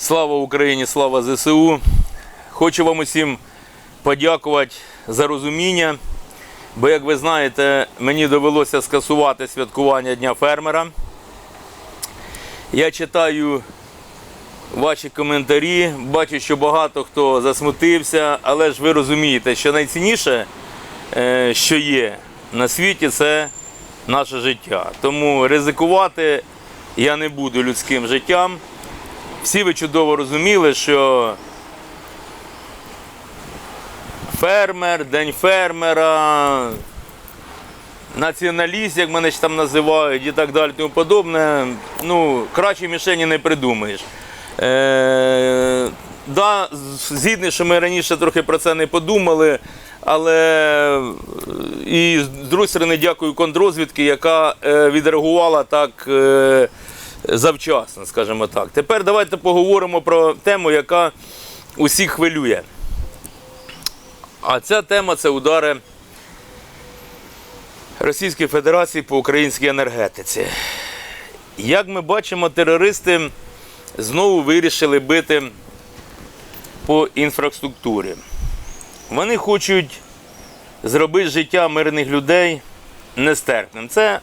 Слава Україні, слава ЗСУ. Хочу вам усім подякувати за розуміння, бо, як ви знаєте, мені довелося скасувати святкування Дня фермера. Я читаю ваші коментарі, бачу, що багато хто засмутився, але ж ви розумієте, що найцінніше, е, що є на світі, це наше життя. Тому ризикувати я не буду людським життям. Всі ви чудово розуміли, що фермер, день фермера, націоналіст, як мене ж там називають, і так далі, тому подобне. Ну, краще мішені не придумаєш. Е, да, з- згідний, що ми раніше трохи про це не подумали, але і з другої сторони дякую контррозвідки, яка е, відреагувала так е, завчасно, скажімо так. Тепер давайте поговоримо про тему, яка усіх хвилює. А ця тема це удари Російської Федерації по українській енергетиці. Як ми бачимо, терористи знову вирішили бити по інфраструктурі. Вони хочуть зробити життя мирних людей нестерпним. Це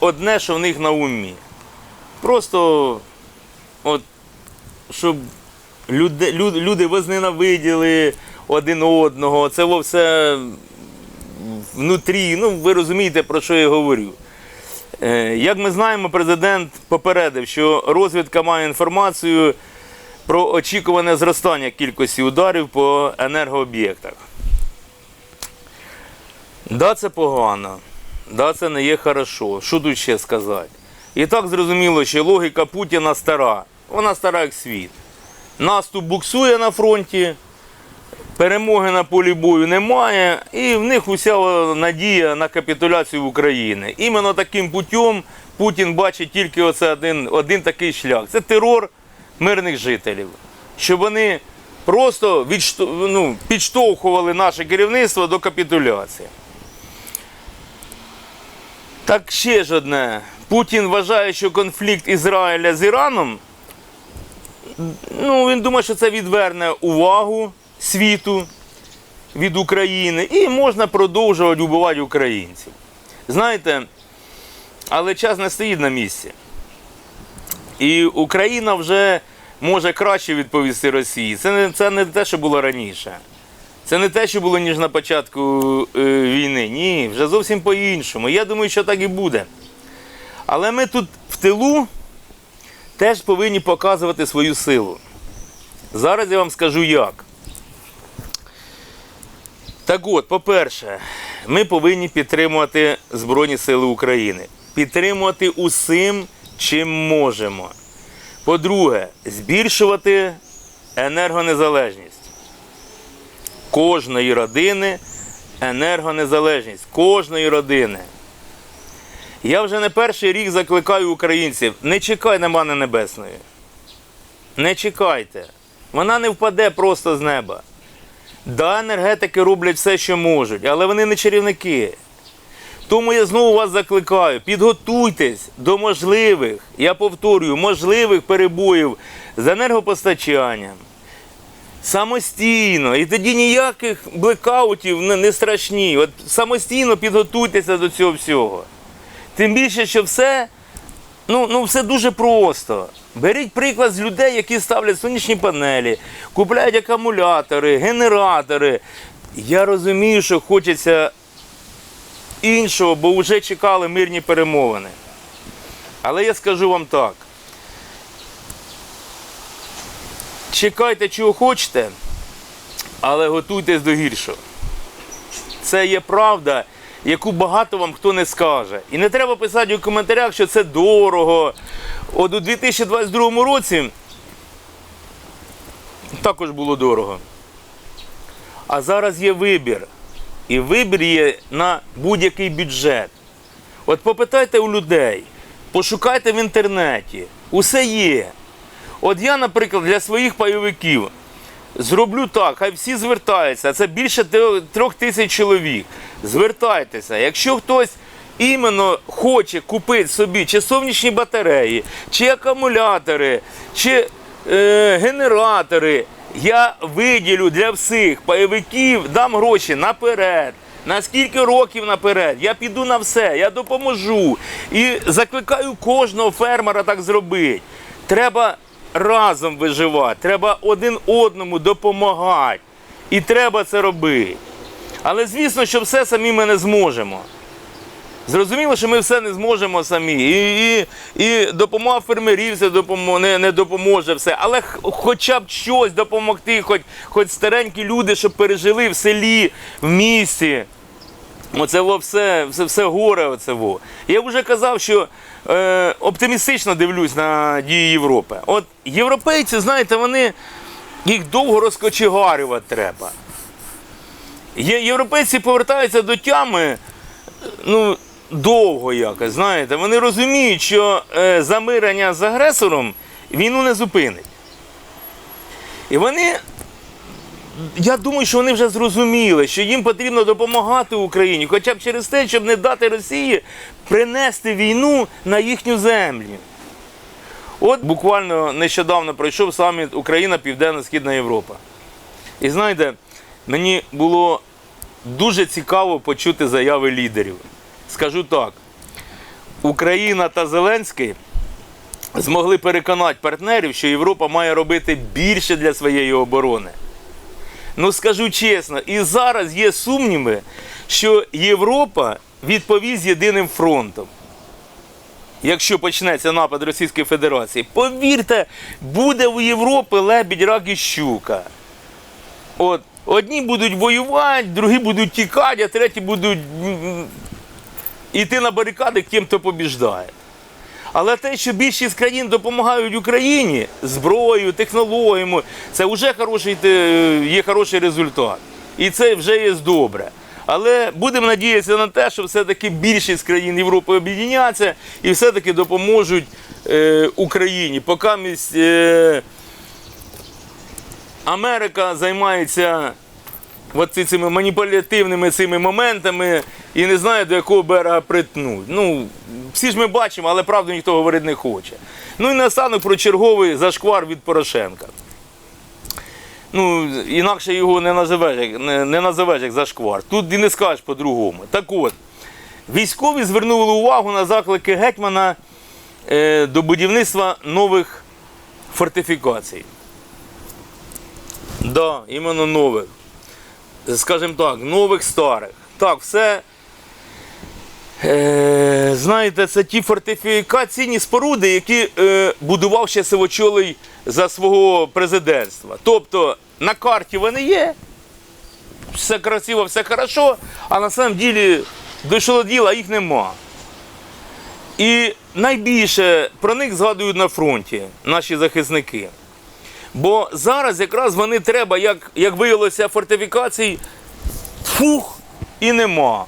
одне, що в них на умі. Просто, от, щоб люди, люди, люди возненавиділи один одного, це все внутрі. Ну, ви розумієте, про що я говорю. Е, Як ми знаємо, президент попередив, що розвідка має інформацію про очікуване зростання кількості ударів по енергооб'єктах. Да, це погано. Да, це не є хорошо. Що тут ще сказати? І так зрозуміло, що логіка Путіна стара. Вона стара як світ. Наступ буксує на фронті, перемоги на полі бою немає, і в них уся надія на капітуляцію України. Іменно таким путем Путін бачить тільки оце один, один такий шлях. Це терор мирних жителів. Щоб вони просто відшто, ну, підштовхували наше керівництво до капітуляції. Так ще ж одне. Путін вважає, що конфлікт Ізраїля з Іраном ну, він думає, що це відверне увагу світу від України і можна продовжувати вбивати українців. Знаєте, але час не стоїть на місці. І Україна вже може краще відповісти Росії. Це не, це не те, що було раніше. Це не те, що було ніж на початку е, війни. Ні, вже зовсім по-іншому. Я думаю, що так і буде. Але ми тут в тилу теж повинні показувати свою силу. Зараз я вам скажу як. Так от, по-перше, ми повинні підтримувати Збройні Сили України. Підтримувати усім, чим можемо. По-друге, збільшувати енергонезалежність кожної родини енергонезалежність кожної родини. Я вже не перший рік закликаю українців, не чекай на мене небесної. Не чекайте. Вона не впаде просто з неба. Да, енергетики роблять все, що можуть, але вони не чарівники. Тому я знову вас закликаю, підготуйтесь до можливих, я повторюю, можливих перебоїв з енергопостачанням. Самостійно. І тоді ніяких блекаутів не, не страшні. От самостійно підготуйтеся до цього всього. Тим більше, що все, ну, ну, все дуже просто. Беріть приклад з людей, які ставлять сонячні панелі, купляють акумулятори, генератори. Я розумію, що хочеться іншого, бо вже чекали мирні перемовини. Але я скажу вам так. Чекайте, чого хочете, але готуйтесь до гіршого. Це є правда, яку багато вам хто не скаже. І не треба писати у коментарях, що це дорого. От у 2022 році також було дорого. А зараз є вибір. І вибір є на будь-який бюджет. От попитайте у людей, пошукайте в інтернеті. Усе є. От я, наприклад, для своїх пайовиків зроблю так, хай всі звертаються. Це більше трьох тисяч чоловік. Звертайтеся. Якщо хтось іменно хоче купити собі чи сонячні батареї, чи акумулятори, чи е, генератори. Я виділю для всіх пайовиків, дам гроші наперед. На скільки років наперед? Я піду на все, я допоможу. І закликаю кожного фермера так зробити. Треба разом виживати, треба один одному допомагати. І треба це робити. Але звісно, що все самі ми не зможемо. Зрозуміло, що ми все не зможемо самі. І, і, і допомога фермерів це допомо- не, не допоможе все. Але хоча б щось допомогти, хоч, хоч старенькі люди, щоб пережили в селі, в місті. Оце во все, все, все горе. Оце во. Я вже казав, що е, оптимістично дивлюсь на дії Європи. От європейці, знаєте, вони їх довго розкочегарювати треба. Є, європейці повертаються до тями ну, довго якось, знаєте. Вони розуміють, що е, замирення з агресором війну не зупинить. І вони, я думаю, що вони вже зрозуміли, що їм потрібно допомагати Україні, хоча б через те, щоб не дати Росії принести війну на їхню землю. От буквально нещодавно пройшов саміт Україна, Південно-Східна Європа. І знаєте, мені було дуже цікаво почути заяви лідерів. Скажу так: Україна та Зеленський змогли переконати партнерів, що Європа має робити більше для своєї оборони. Ну скажу чесно, і зараз є сумніви, що Європа відповість єдиним фронтом. Якщо почнеться напад Російської Федерації, повірте, буде у Європи лебідь, рак і щука. От, одні будуть воювати, другі будуть тікати, а треті будуть йти на барикади тим, хто побіждає. Але те, що більшість країн допомагають Україні зброєю, технологіями, це вже хороший, є хороший результат. І це вже є добре. Але будемо надіятися на те, що все-таки більшість країн Європи об'єдняться і все-таки допоможуть е, Україні. Поки місь, е, Америка займається от цими маніпулятивними цими моментами і не знає, до якого берега притнуть. Ну, всі ж ми бачимо, але правду ніхто говорити не хоче. Ну і наостанок про черговий зашквар від Порошенка. Ну, інакше його не називеш, не, не називеш як зашквар. Тут і не скажеш по-другому. Так от, військові звернули увагу на заклики гетьмана е, до будівництва нових фортифікацій. Да, іменно нових. Скажімо так, нових старих. Так, все. Е, знаєте, це ті фортифікаційні споруди, які е, будував ще Сивочолий за свого президентства. Тобто на карті вони є, все красиво, все хорошо, а на самом ділі дійшло діло, а їх нема. І найбільше про них згадують на фронті наші захисники. Бо зараз якраз вони треба, як, як виявилося, фортифікацій, фух, і нема.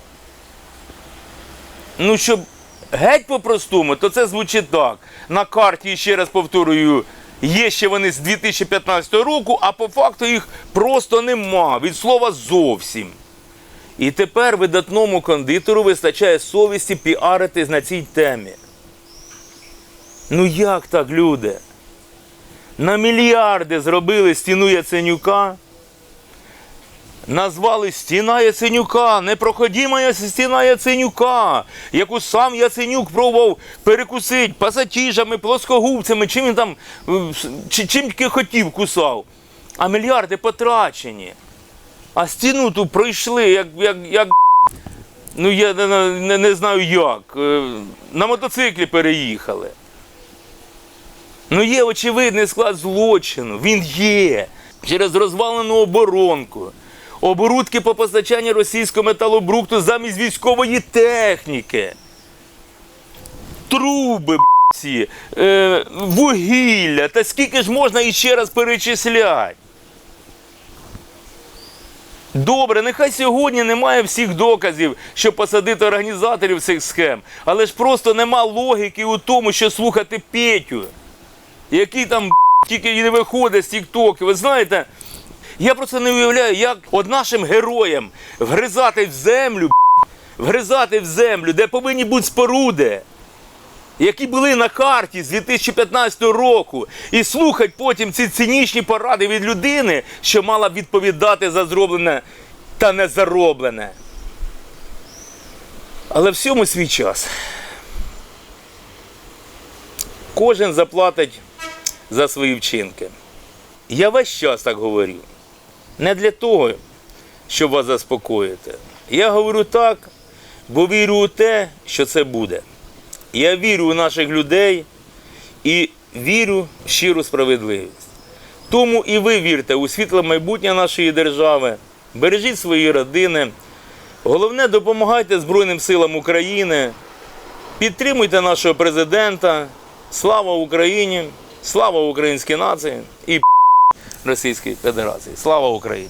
Ну, щоб геть по-простому, то це звучить так. На карті, ще раз повторюю, є ще вони з 2015 року, а по факту їх просто нема. Від слова зовсім. І тепер видатному кондитеру вистачає совісті піаритись на цій темі. Ну як так, люди? На мільярди зробили стіну Яценюка. Назвали стіна Яценюка, непроходима стіна Яценюка, яку сам Яценюк пробував перекусити пасатіжами, плоскогубцями, чим він там чим тільки хотів кусав. А мільярди потрачені. А стіну ту пройшли, як, як, як ну я не, не, не знаю як. е, На мотоциклі переїхали. Ну є очевидний склад злочину. Він є. Через розвалену оборонку. Оборудки по постачанню російського металобрухту замість військової техніки. Труби, ці, е, вугілля. Та скільки ж можна іще раз перечисляти? Добре, нехай сьогодні немає всіх доказів, щоб посадити організаторів цих схем, але ж просто нема логіки у тому, що слухати Петю, який там тільки і не виходить з тіктоки. Ви знаєте, я просто не уявляю, як от нашим героям вгризати в землю, вгризати в землю, де повинні бути споруди. які були на карті з 2015 року, і слухати потім ці цинічні поради від людини, що мала б відповідати за зроблене та не зароблене. Але всьому свій час. Кожен заплатить за свої вчинки. Я весь час так говорю. Не для того, щоб вас заспокоїти. Я говорю так, бо вірю у те, що це буде. Я вірю у наших людей і вірю в щиру справедливість. Тому і ви вірте у світле майбутнє нашої держави, бережіть свої родини. Головне, допомагайте Збройним силам України, підтримуйте нашого президента. Слава Україні! Слава українській нації і Російській Федерації! Слава Україні!